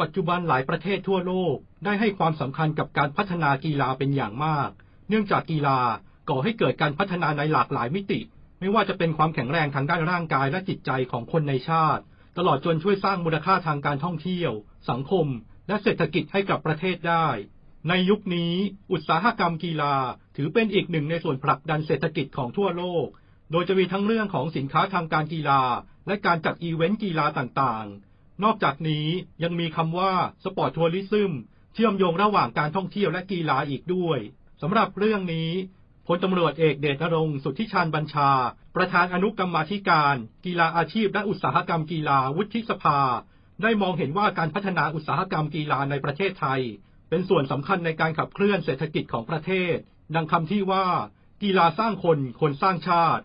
ปัจจุบันหลายประเทศทั่วโลกได้ให้ความสำคัญกับการพัฒนากีฬาเป็นอย่างมาก เนื่องจากกีฬาก่อให้เกิดการพัฒนาในหลากหลายมิติ ไม่ว่าจะเป็นความแข็งแรงทางด้านร่างกายและจิตใจของคนในชาติ ตลอดจนช่วยสร้างมูลค่าทางการท่องเที่ยว สังคม และเศรษฐกิจให้กับประเทศได้ ในยุคนี้ อุตสาหกรรมกีฬาถือเป็นอีกหนึ่งในส่วนผลักดันเศรษฐกิจของทั่วโลก โดยจะมีทั้งเรื่องของสินค้าทางการกีฬา และการจัดอีเวนต์กีฬาต่างๆ นอกจากนี้ยังมีคำว่าสปอร์ตทัวริซึมเชื่อมโยงระหว่างการท่องเที่ยวและกีฬาอีกด้วยสำหรับเรื่องนี้พลตำรวจเอกเดชนรงสุทธิชาญบัญชา ประธานอนุกรรมาธิการ กีฬาอาชีพและอุตสาหกรรมกีฬาวุฒิสภา ได้มองเห็นว่าการพัฒนาอุตสาหกรรมกีฬาในประเทศไทย เป็นส่วนสำคัญในการขับเคลื่อนเศรษฐกิจของประเทศ ดังคำที่ว่า กีฬาสร้างคนคนสร้างชาติ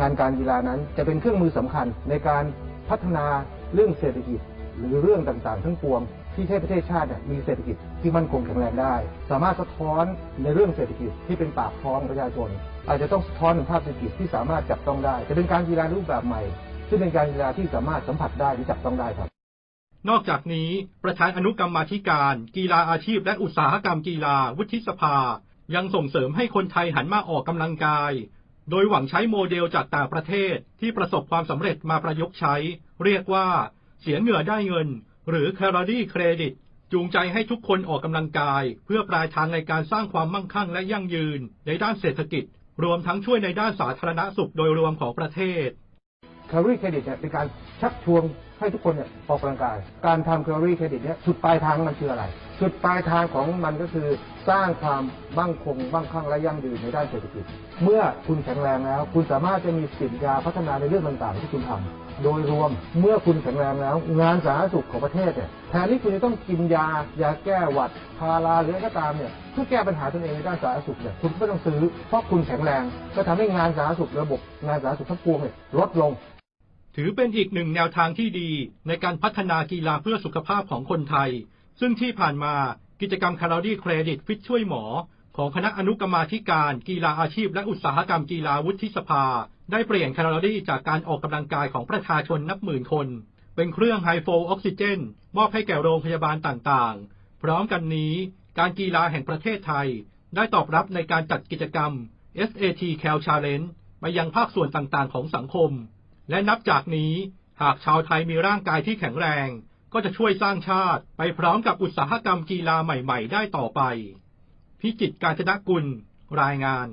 งานการกีฬานั้นจะเป็นเครื่องมือสำคัญในการพัฒนา เรื่องเศรษฐกิจหรือเรื่องต่างๆ ทั้งปวง ที่ให้ประเทศชาติเนี่ยมีเศรษฐกิจที่มั่นคงแข็งแรงได้ สามารถสะท้อนในเรื่องเศรษฐกิจที่เป็นปากท้องประชาชน อาจจะต้องสะท้อนถึงภาพเศรษฐกิจที่สามารถจับต้องได้จะเป็นการกีฬารูปแบบใหม่ ซึ่งเป็นการกีฬาที่สามารถสัมผัสได้หรือจับต้องได้ครับ นอกจากนี้ประธานอนุกรรมาธิการ กีฬาอาชีพ และอุตสาหกรรมกีฬาวุฒิสภา ยังส่งเสริมให้คนไทยหันมาออกกำลังกาย โดยหวังใช้โมเดลจากต่างประเทศที่ประสบความสำเร็จมาประยุกต์ใช้ เรียกว่า เสียเหงื่อได้เงิน หรือ calorie credit จูงใจให้ทุกคนออกกำลังกาย เพื่อปลายทางในการสร้างความมั่งคั่งและยั่งยืน ในด้านเศรษฐกิจ รวมทั้งช่วยในด้านสาธารณสุขโดยรวมของประเทศ แคลอรี่เครดิตเนี่ยเป็นการชักชวนให้ทุกคนเนี่ยออกกำลังกาย การทำแคลอรี่เครดิตเนี่ยจุดปลายทางมันคืออะไรจุดปลายทางของมันก็คือสร้างความมั่งคงมั่งคั่งและยั่งยืนในด้านเศรษฐกิจ เมื่อคุณแข็งแรงแล้ว คุณสามารถจะมีสินยาพัฒนาในเรื่องต่างๆ ที่คุณทำโดยรวมเมื่อคุณแข็งแรงแล้ว งานสาธารณสุขของประเทศเนี่ยแทนที่คุณจะต้องกินยายาแก้หวัดพาราหรืออะไรก็ตามเนี่ยเพื่อแก้ปัญหาตนเองในด้านสาธารณสุขเนี่ยคุณไม่ต้องซื้อเพราะคุณแข็งแรง ก็ทำให้งานสาธารณสุขระบบงานสาธารณสุขทั้งปวงเนี่ยลดลง ถือเป็นอีกหนึ่งแนวทางที่ดีในการพัฒนากีฬาเพื่อสุขภาพของคนไทย ซึ่งที่ผ่านมากิจกรรมแคลอรี่เครดิตฟิตช่วยหมอ ของคณะอนุกรรมาธิการกีฬาอาชีพ และอุตสาหกรรมกีฬาวุฒิสภา ได้เปลี่ยนแคลอรี่จากการออกกำลังกายของประชาชนนับหมื่นคน เป็นเครื่องไฮโฟออกซิเจนมอบให้แก่โรงพยาบาลต่างๆ พร้อมกันนี้การกีฬาแห่งประเทศไทย ได้ตอบรับในการจัดกิจกรรม SAT Cal Challenge ไปยังภาคส่วนต่างๆ ของสังคม และนับจากนี้หากชาวไทยมีร่างกายที่แข็งแรง ก็จะช่วยสร้างชาติไปพร้อมกับอุตสาหกรรมกีฬาใหม่ ๆ ได้ต่อไป พิจิตร การจนกุล รายงาน